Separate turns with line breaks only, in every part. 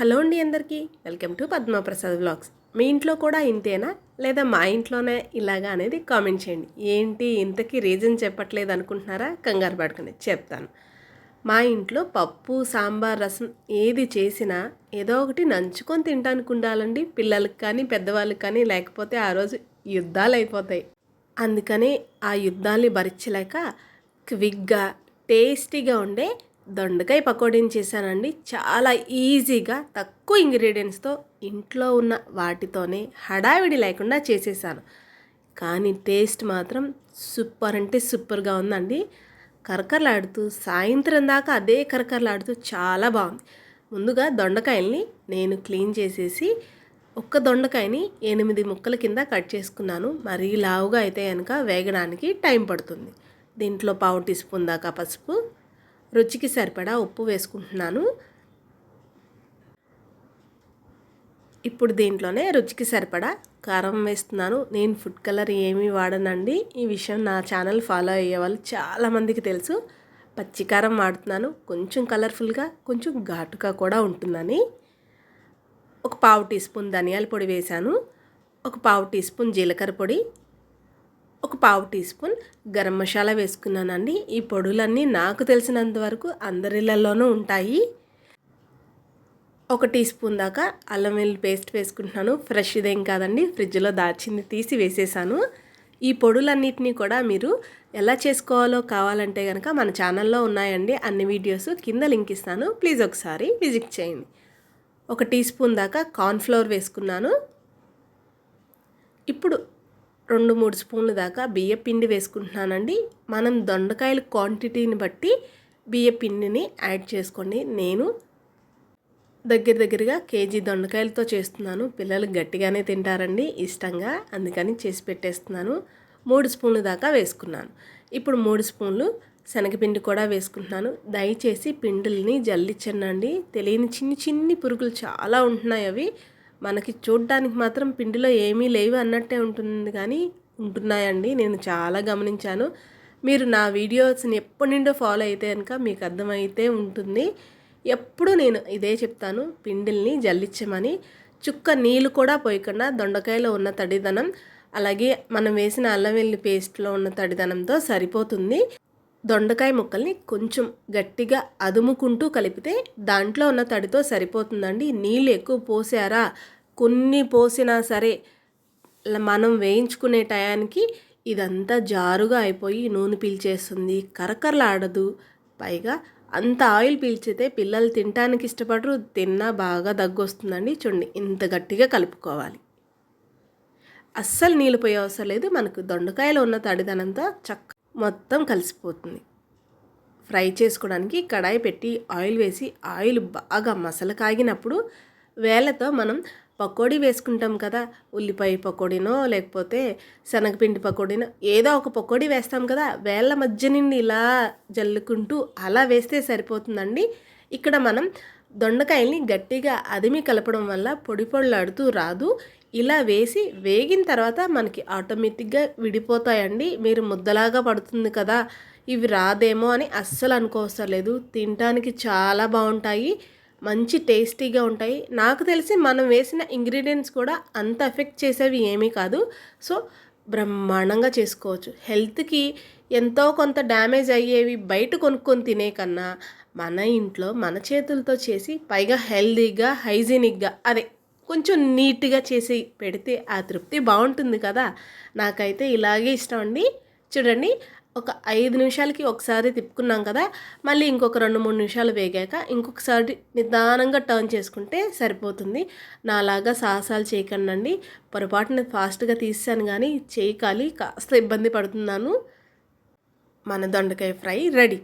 Hello అండి అందరికీ. Welcome to Padmaprasad blogs మీ ఇంట్లో కూడా ఇంతేనా? లేదా మా ఇంట్లోనే ఇలాగా అనేది కామెంట్ చేయండి. ఏంటి? ఇంతకీ రీజన్ చెప్పట్లేదు అనుకుంటున్నారా? కంగారు పడుకుని చెప్తాను. మా ఇంట్లో పప్పు సాంబార్ రసం ఏది చేసినా ఏదో ఒకటి నంచుకొని తినడానికి ఉండాలండి. పిల్లలకి కానీ పెద్దవాళ్ళకి కానీ లేకపోతే ఆ రోజు యుద్ధాలు అయిపోతాయి. అందుకని ఆ యుద్ధాన్ని భరించలేక క్విక్గా టేస్టీగా ఉండే దొండకాయ పకోడీని చేశానండి. చాలా ఈజీగా తక్కువ ఇంగ్రీడియంట్స్తో ఇంట్లో ఉన్న వాటితోనే హడావిడి లేకుండా చేసేసాను. కానీ టేస్ట్ మాత్రం సూపర్ అంటే సూపర్గా ఉందండి. కరకరలాడుతూ సాయంత్రం దాకా అదే కరకరలాడుతూ చాలా బాగుంది. ముందుగా దొండకాయల్ని నేను క్లీన్ చేసేసి ఒక్క దొండకాయని ఎనిమిది ముక్కల కింద కట్ చేసుకున్నాను. మరీ లావుగా అయితే కనుక వేగడానికి టైం పడుతుంది. దీంట్లో పావు టీ స్పూన్ దాకా పసుపు రుచికి సరిపడా ఉప్పు వేసుకుంటున్నాను. ఇప్పుడు దీంట్లోనే రుచికి సరిపడా కారం వేస్తున్నాను. నేను ఫుడ్ కలర్ ఏమీ వాడనండి. ఈ విషయం నా ఛానల్ ఫాలో అయ్యే వాళ్ళు చాలామందికి తెలుసు. పచ్చికారం వాడుతున్నాను. కొంచెం కలర్ఫుల్గా కొంచెం ఘాటుగా కూడా ఉంటుందని. ఒక పావు టీ స్పూన్ ధనియాల పొడి వేశాను. ఒక పావు టీ స్పూన్ జీలకర్ర పొడి. ఒక పావు టీ స్పూన్ గరం మసాలా వేసుకున్నానండి. ఈ పొడులన్నీ నాకు తెలిసినంత వరకు అందరిళ్ళల్లోనూ ఉంటాయి. ఒక టీ స్పూన్ దాకా అల్లం వెల్లుల్లి పేస్ట్ వేసుకుంటున్నాను. ఫ్రెష్ ఇదేం కాదండి ఫ్రిడ్జ్లో దాచింది తీసి వేసేసాను. ఈ పొడులన్నిటినీ కూడా మీరు ఎలా చేసుకోవాలో కావాలంటే కనుక మన ఛానల్లో ఉన్నాయండి. అన్ని వీడియోస్ కింద లింక్ ఇస్తాను. ప్లీజ్ ఒకసారి విజిట్ చేయండి. ఒక టీ స్పూన్ దాకా కార్న్ఫ్లవర్ వేసుకున్నాను. ఇప్పుడు రెండు మూడు స్పూన్లు దాకా బియ్య పిండి వేసుకుంటున్నానండి. మనం దొండకాయల క్వాంటిటీని బట్టి బియ్య పిండిని యాడ్ చేసుకోండి. నేను దగ్గర దగ్గరగా కేజీ దొండకాయలతో చేస్తున్నాను. పిల్లలు గట్టిగానే తింటారండి ఇష్టంగా. అందుకని చేసి పెట్టేస్తున్నాను. మూడు స్పూన్లు దాకా వేసుకున్నాను. ఇప్పుడు మూడు స్పూన్లు శనగపిండి కూడా వేసుకుంటున్నాను. దయచేసి పిండిల్ని జల్లిచ్చండి తెలియని చిన్ని చిన్ని పురుగులు చాలా ఉంటున్నాయి అవి. మనకి చూడ్డానికి మాత్రం పిండిలో ఏమీ లేవు అన్నట్టే ఉంటుంది కానీ ఉంటున్నాయండి. నేను చాలా గమనించాను. మీరు నా వీడియోస్ని ఎప్పటి నుండో ఫాలో అయితే కనుక మీకు అర్థమైతే ఉంటుంది. ఎప్పుడు నేను ఇదే చెప్తాను. పిండిల్ని జల్లించమని. చుక్క నీళ్ళు కూడా పోయకుండా దొండకాయలో ఉన్న తడిదనం అలాగే మనం వేసిన అల్లం వెల్లి పేస్ట్లో ఉన్న తడిదనంతో సరిపోతుంది. దొండకాయ ముక్కల్ని కొంచెం గట్టిగా అదుముకుంటూ కలిపితే దాంట్లో ఉన్న తడితో సరిపోతుందండి. నీళ్ళు ఎక్కువ పోసారా కొన్ని పోసినా సరే మనం వేయించుకునే టయానికి ఇదంతా జారుగా అయిపోయి నూనె పీల్చేస్తుంది. కరకరలాడదు. పైగా అంత ఆయిల్ పీల్చితే పిల్లలు తినటానికి ఇష్టపడరు తిన్నా బాగా దగ్గు వస్తుందండి చూడండి. ఇంత గట్టిగా కలుపుకోవాలి. అస్సలు నీళ్ళు పోయే అవసరం లేదు. మనకు దొండకాయలో ఉన్న తడిదనంతా చక్క మొత్తం కలిసిపోతుంది. ఫ్రై చేసుకోవడానికి కడాయి పెట్టి ఆయిల్ వేసి ఆయిల్ బాగా మసలు కాగినప్పుడు వేలతో మనం పకోడీ వేసుకుంటాం కదా. ఉల్లిపాయ పకోడీనో లేకపోతే శనగపిండి పకోడీనో ఏదో ఒక పకోడీ వేస్తాం కదా. వేళ్ళ మధ్య నుండి ఇలా జల్లుకుంటూ అలా వేస్తే సరిపోతుందండి. ఇక్కడ మనం దొండకాయల్ని గట్టిగా అదిమి కలపడం వల్ల పొడి పొడిలాడుతూ రాదు. ఇలా వేసి వేగిన తర్వాత మనకి ఆటోమేటిక్గా విడిపోతాయండి. మీరు ముద్దలాగా పడుతుంది కదా ఇవి రాదేమో అని అస్సలు అనుకోవసరం లేదు. తినడానికి చాలా బాగుంటాయి మంచి టేస్టీగా ఉంటాయి. నాకు తెలిసి మనం వేసిన ఇంగ్రీడియంట్స్ కూడా అంత ఎఫెక్ట్ చేసేవి ఏమీ కాదు. సో బ్రహ్మాండంగా చేసుకోవచ్చు. హెల్త్కి ఎంతో కొంత డ్యామేజ్ అయ్యేవి బయట కొనుక్కొని తినే కన్నా మన ఇంట్లో మన చేతులతో చేసి పైగా హెల్తీగా హైజీనిక్గా అదే కొంచెం నీట్గా చేసి పెడితే ఆ తృప్తి బాగుంటుంది కదా. నాకైతే ఇలాగే ఇష్టం అండి. చూడండి ఒక ఐదు నిమిషాలకి ఒకసారి తిప్పుకున్నాం కదా. మళ్ళీ ఇంకొక రెండు మూడు నిమిషాలు వేగాక ఇంకొకసారి నిదానంగా టర్న్ చేసుకుంటే సరిపోతుంది. నాలాగా సాహసాలు చేయకండి పొరపాటున ఫాస్ట్గా తీసాను కానీ చేయకాలి కాస్త ఇబ్బంది పడుతున్నాను. మన దొండకాయ ఫ్రై రెడీ.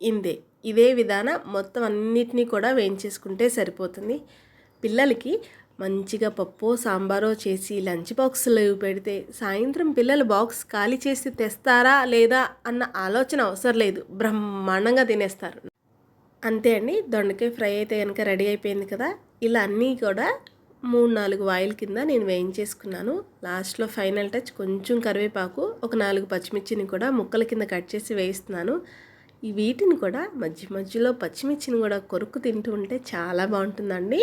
ఇందే ఇదే విధానం మొత్తం అన్నిటినీ కూడా వేయించేసుకుంటే సరిపోతుంది. పిల్లలకి మంచిగా పప్పు సాంబారో చేసి లంచ్ బాక్స్లో పెడితే సాయంత్రం పిల్లలు బాక్స్ ఖాళీ చేసి తెస్తారా లేదా అన్న ఆలోచన అవసరం లేదు. బ్రహ్మాండంగా తినేస్తారు. అంతే అండి. దొండకాయ ఫ్రై అయితే కనుక రెడీ అయిపోయింది కదా. ఇలా అన్నీ కూడా మూడు నాలుగు వాయిల్ కింద నేను వేయించేసుకున్నాను. లాస్ట్లో ఫైనల్ టచ్ కొంచెం కరివేపాకు ఒక నాలుగు పచ్చిమిర్చిని కూడా ముక్కల కింద కట్ చేసి వేయిస్తున్నాను. వీటిని కూడా మధ్య మధ్యలో పచ్చిమిర్చిని కూడా కొరుకు తింటూ ఉంటే చాలా బాగుంటుందండి.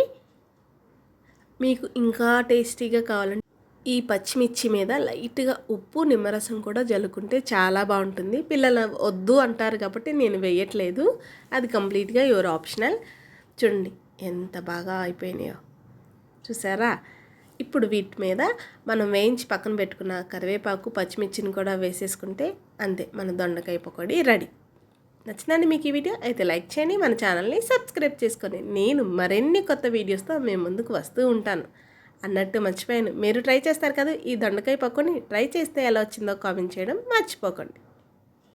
మీకు ఇంకా టేస్టీగా కావాలంటే ఈ పచ్చిమిర్చి మీద లైట్గా ఉప్పు నిమ్మరసం కూడా జల్లుకుంటే చాలా బాగుంటుంది. పిల్లలు వద్దు అంటారు కాబట్టి నేను వేయట్లేదు. అది కంప్లీట్గా యువర్ ఆప్షనల్. చూడండి ఎంత బాగా అయిపోయినాయో. చూసారా? ఇప్పుడు వీటి మీద మనం వేయించి పక్కన పెట్టుకున్న కరివేపాకు పచ్చిమిర్చిని కూడా వేసేసుకుంటే అంతే మన దొండకాయ పకోడీ రెడీ. నచ్చిందండి మీకు ఈ వీడియో అయితే లైక్ చేయండి మన ఛానల్ని సబ్స్క్రైబ్ చేసుకొని నేను మరిన్ని కొత్త వీడియోస్తో మేము ముందుకు వస్తూ ఉంటాను. అన్నట్టు మర్చిపోయాను. మీరు ట్రై చేస్తారు కదా ఈ దొండకాయ పక్కని ట్రై చేస్తే ఎలా వచ్చిందో కామెంట్ చేయడం మర్చిపోకండి.